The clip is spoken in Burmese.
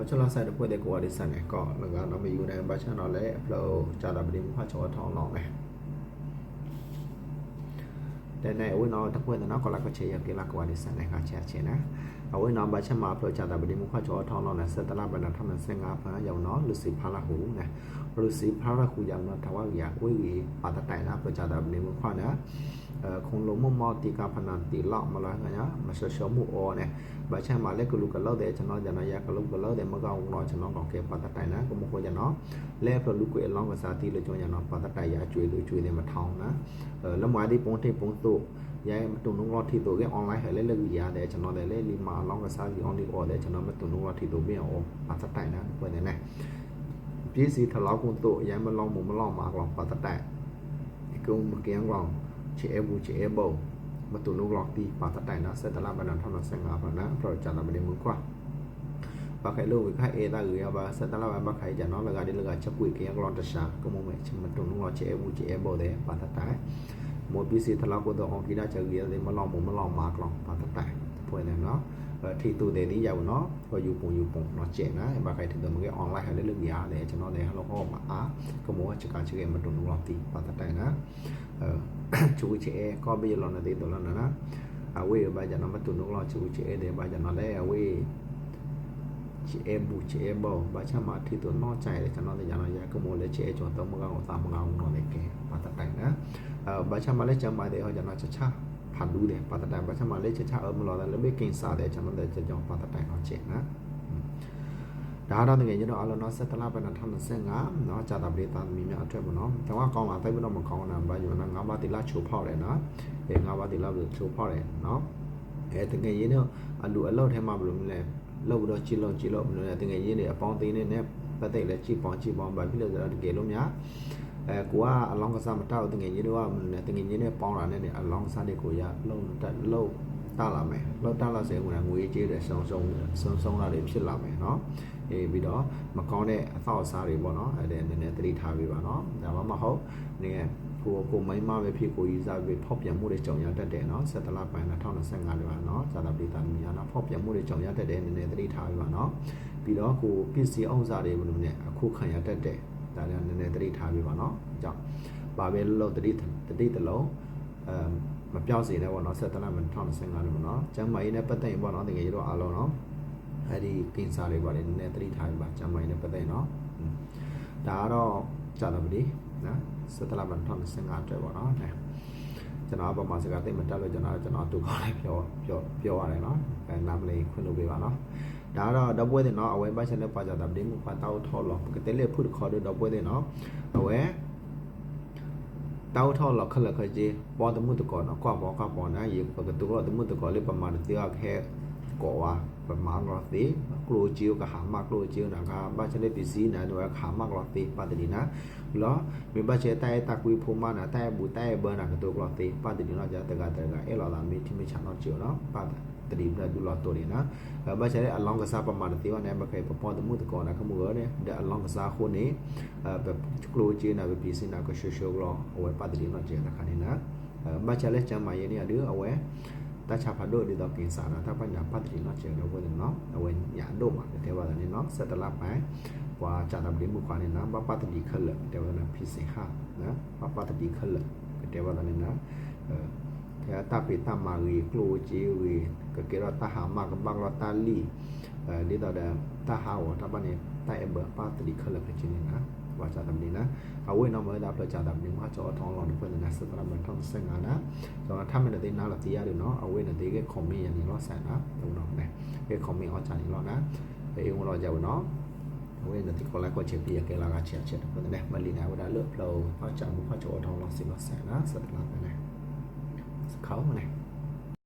ဘာချလာဆိုင်တဲ့ပွဲတဲ့ကိုရတဲ့ဆန်နဲ့ကောလကတော့မယူနိုင်ဘာချန်တော့လဲအဖလို့ကြာတာပတိမှုခချောထောင်းတော့မယ်တဲ့နဲ့ဝိနောတပွဲတဲ့နော်ကောလာကချေရကေလာကိုရတဲ့ဆန်နဲ့ခချချင်နော်အဝိနောဘာချမှာဖလို့ကြာတာပတိမှုခချောထောင်းတော့နဲ့စက်တလာဘနာထမစင်ငါဖန်ရောက်နော်လူစီဖလာဟုနဲ့လူစီဖလာခုရောက်နော်တဝါရဝိဝီပါတတိုင်နာဖလို့ကြာတာပတိမှုခနဲ့ ခုံလုံးမမောတီကဖနန်တီလောက်မလားညာမရှရှမှုအော်နဲ့ဘာချမ်းမှာလက်ကလူကလောက်တဲ့ကျွန်တော်ကျွန်တော်ရကလူကလောက်တဲ့မကောင်းတော့ကျွန်တော်ကောင်းကဲပတ်တိုင်နာကမခေါ်ကျွန်တော်လဲဖလူကွေအလောင်းကစားတီလို့ကျွန်တော်ကျွန်တော်ပတ်တိုင်ရကျွေလို့ကျွေနေမထောင်းနာလက်မွားဒီပုံတိပုံတို့ရဲမတုံလုံးတော့ထီတို့က online ဟဲ့လဲလက်ကြီးရတယ်ကျွန်တော်လည်းလီမာအလောင်းကစားပြီး only order ကျွန်တော်မတုံလုံးတော့ထီတို့ပြန်အောင်ပတ်တိုင်နာပွဲနေနေပြည်စီထလောက်ကုန်တို့ရဲမလောင်းမမလောင်းမှာကောပတ်တိုင်ဒီကုန်းမကင်းကောင်း ချေအဘူးချေအဘောမတုံလုံးတော့တီပတ်တိုင်နာဆက်တလာဘနထောင်းဆင်ငါဘနာပရောဂျာနာမဒီမူကွာ ba khai lo khai e da gya ba sa ta la ba ba khai ja no la ga de la ga chak wi ke yang lon ta sha ko mo me chim tu no che e bu che e bo de pa ta ta mo pi si ta la ko do on ki da cha gya de ma lo mo ma lo ma klong pa ta ta pwe ne no thì tụ để đi giàu nó và dù bùng dù bùng nó trẻ nó bà cái thì tụi mình cái online hay lấy lực giá để cho nó để nó có mà á có mua chỉ cần chỉ game mà tụi nó làm thì bà ta tay nó chú trẻ có bây giờ là nó đi tụi nó nó à quê bây giờ nó mà tụi nó lo chú trẻ để bây giờ nó lấy à quê ချေဘူချေဘောဘာချမှာထီတော့တော့ကြိုင်တယ်ကျွန်တော်လည်းရနာရကမိုးလည်းချေကျော်တော့မကောင်သာမကောင်တော့လည်းကဲပါတတိုင်နော်အဲဘာချမှာလည်း ချမ်းပါတယ်ဟောကျွန်တော်ချချဖန်လူတယ်ပါတတိုင်ဘာချမှာလည်းချချအမလို့လည်းလည်းကင်းစားတယ်ကျွန်တော်လည်းကြောင်ပါတတိုင်တော့ချေနော်ဒါတော့တကယ်ကျွန်တော်အလုံးတော့ဆက်တလားပဲနဲ့15เนาะကြာတာပရိသတ်မီများအထက်ပေါ့နော်ကျွန်တော်ကောင်းလာတိုက်ပြီးတော့မကောင်းတာဘာယူနော်ငါးပါးတိလာချိုးဖောက်တယ်နော်အဲငါးပါးတိလာချိုးဖောက်တယ်နော်အဲတကယ်ရင်းတော့အလူအလောက်ထဲမှာဘယ်လိုလဲလောက်တော့ကြည့်လို့ကြည့်လို့မလို့တကယ်ရင်းနေအပေါင်းသိနေနဲ့ပတ်သက်လဲကြည့်ပေါင်းကြည့်ပေါင်းပါပြီလို့ဆိုတော့တကယ်လို့များ အဲကိုကအလောင်းကစားမတောက်တကယ်ရင်းတော့မလို့တကယ်ရင်းနဲ့ပေါင်းတာနဲ့အလောင်းကစားတွေကိုရလုံးတက်လုံးတလာမယ်လောက်တလာစေကငွေကြေးတဲ့ဆုံဆုံဆုံဆုံလာတွေဖြစ်လာမယ်เนาะအေးပြီးတော့မကောင်းတဲ့အသောက်အစားတွေပေါ့နော်အဲ့ဒါနည်းနည်းသတိထားပေးပါနော်ဒါမှမဟုတ်နေကိုကိုမိုင်းမပဲဖြစ်ကိုယူစားပြီးဖောက်ပြန်မှုတွေကြောင်ရတတ်တယ်နော်ဆက်တလပိုင်း2025တွေပါနော်ဇာတာပရိသတ်များနော်ဖောက်ပြန်မှုတွေကြောင်ရတတ်တယ်နည်းနည်းသတိထားပေးပါနော်ပြီးတော့ကိုပစ္စည်းအောင်စားတွေဘယ်လိုလဲအခုခံရတတ်တယ် ဒါလည်းနည်းနည်းသတိထားပေးပါနော်အကြောင်းဘာပဲလို့သတိသတိတလုံးအမ်မပြောက်စေနဲ့ပေါ့နော်ဆက်တလပိုင်း2025တွေပေါ့နော်ကျမ်းမာရေးနဲ့ပတ်သက်ရင်ပေါ့နော်တကယ်ရတော့အားလုံးနော်အဲ့ဒီကင်ဆာတွေပါတယ်နည်းနည်းသတိထားပြီးပါကျမ်းမာရေးနဲ့ပတ်သက်နော်ဒါကတော့ကြာတော့ပြီနော်စတလာဘန်ထောင်း25အတွက်ပေါ့နော်အဲ ကျွန်တော်အပေါ်မှာစကားသိမတက်လို့ကျွန်တော်ကျွန်တော်တူကောင်းလေးပြောပြောပြောရတယ်နော်အဲနာမလေးခွင့်လုပ်ပေးပါနော်ဒါတော့တော့ပွဲတယ်နော်အဝဲပတ်ချက်နဲ့ပါကြတာဒီမှုဖတ်တော့ထော်လို့ကတဲ့လေဖုတ်ခေါ်တော့ပွဲတယ်နော်အဝဲတောက်ထော်လောက်ခက်လက်ခကြီးပေါ်တမှုတကောနော်ကွာပေါ်ကပေါ်နာရေပကတူတော့တမှုတကောလေးပမာတိရခဲ ကောဝါပမာတော့ဒီကလိုဂျီကဟာမကလိုဂျီနာကဘာချလေပစ္စည်းနာတော့ခါမကလောတိပတ်တိနာလောမိဘချေတိုင်တကွေဖုံမနာတိုင်ဘူးတိုင်ဘနာကတော့ကလောတိပတ်တိနာကြတကတကအဲ့လောလာမီတိမချနောချေနော်ပတ်တတိပဒူလောတိုရီနာဘာချလေအလောင်းကစားပမာတိဝနဲ့မခဲပပေါ်တမှုတကောနာကမှုရတဲ့အလောင်းကစားခုနေဘကလိုဂျီနာပစ္စည်းနာကရှေရှေလောအဝဲပတ်တိနာကျေတခါနေနာဘာချလေချမ်းမရနေရတဲ့အဝဲ တချဖာဒိုဒီတော့ကင်စာနာတပညာပတ်တိနော်ကျေတော့ဘယ်နော်အဝဲညာတော့မှာတဲ့ပါတယ်နော်ဆက်တလပိုင်းကွာဂျာနဘလီမူခွာနေနာဘပတ်တိခလတဲ့ဝနာဖိစီဟာနော်ဘပတ်တိခလတဲ့ဝနာနေနာအဲတပိတမရီကလိုဂျီဝီကကေရတဟာမကဘကလတာလီအဲဒီတော့တဟာဝတပနေတိုင်ဘပတ်တိခလခချင်းနေနာ ဝါချာတမနီနာအဝိနောမဒါပလချာတမနီမှာချောထောင်းလောဖွင့်နေစတရမထောင်းစင်ငါနာဆိုတော့ထမနေတဲ့နာလာတီရတယ်နော်အဝိနေတဲ့ကကွန်မီယန်နီလောဆန်နာဘုံတော့နဲကကွန်မီဟောချာနီလောနာအေးဝင်တော့ကြဘူးနော်အဝိနေတဲ့ကောလာကိုချေပြကဲလာကချေချေတော့နဲမလီနာဝဒါလွတ်ဖလောဟောချာမှုဟောချောထောင်းလောစီလောဆန်နာစတလာနဲခေါင်းနဲ